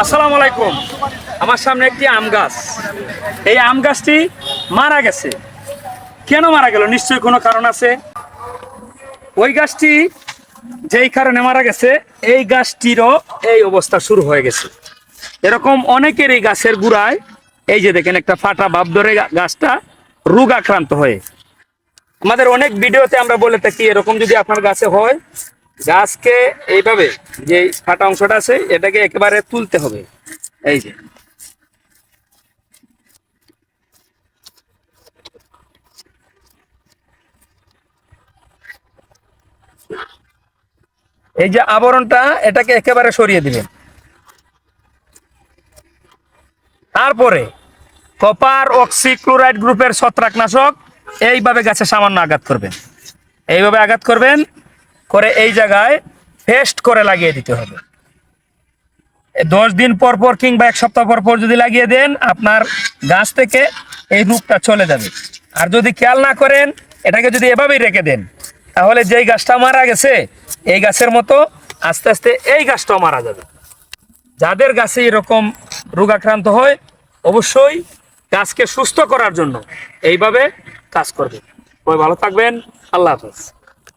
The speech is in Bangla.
আসসালামু আলাইকুম। আমার সামনে একটি আম গাছ। এই আম গাছটি মারা গেছে। কেন মারা গেল? নিশ্চয়ই কোনো কারণ আছে? ওই গাছটি যেই কারণে মারা গেছে, এই গাছটিরও এই অবস্থা শুরু হয়ে গেছে। এরকম অনেকের এই গাছের গুড়ায়, এই যে দেখেন একটা ফাটা ভাব ধরে গাছটা রোগ আক্রান্ত হয়ে। আমাদের অনেক ভিডিওতে আমরা বলে থাকি, এরকম যদি আপনার গাছে হয় গাছকে এইভাবে যে ফাটা অংশটা আছে, এটাকে একেবারে তুলতে হবে। এই যে। এই যে আবরণটা, এটাকে একেবারে সরিয়ে দিবেন। তারপরে কপার অক্সিক্লোরাইড গ্রুপের ছত্রাকনাশক এইভাবে গাছে সামান্য আঘাত করবেন। এইভাবে আঘাত করবেন করে এই জায়গায় পেস্ট করে লাগিয়ে দিতে হবে। দশ দিন পর পর কিংবা এক সপ্তাহ পর পর যদি লাগিয়ে দেন, আপনার গাছ থেকে এই রোগটা চলে যাবে। আর যদি খেয়াল না করেন, এটাকে যদি এভাবেই রেখে দেন, তাহলে যেই গাছটা মারা গেছে, এই গাছের মতো আস্তে আস্তে এই গাছটাও মারা যাবে। যাদের গাছে এরকম রোগাক্রান্ত হয়, অবশ্যই গাছকে সুস্থ করার জন্য এইভাবে কাজ করবে সবাই ভালো থাকবেন। আল্লাহ হাফেজ।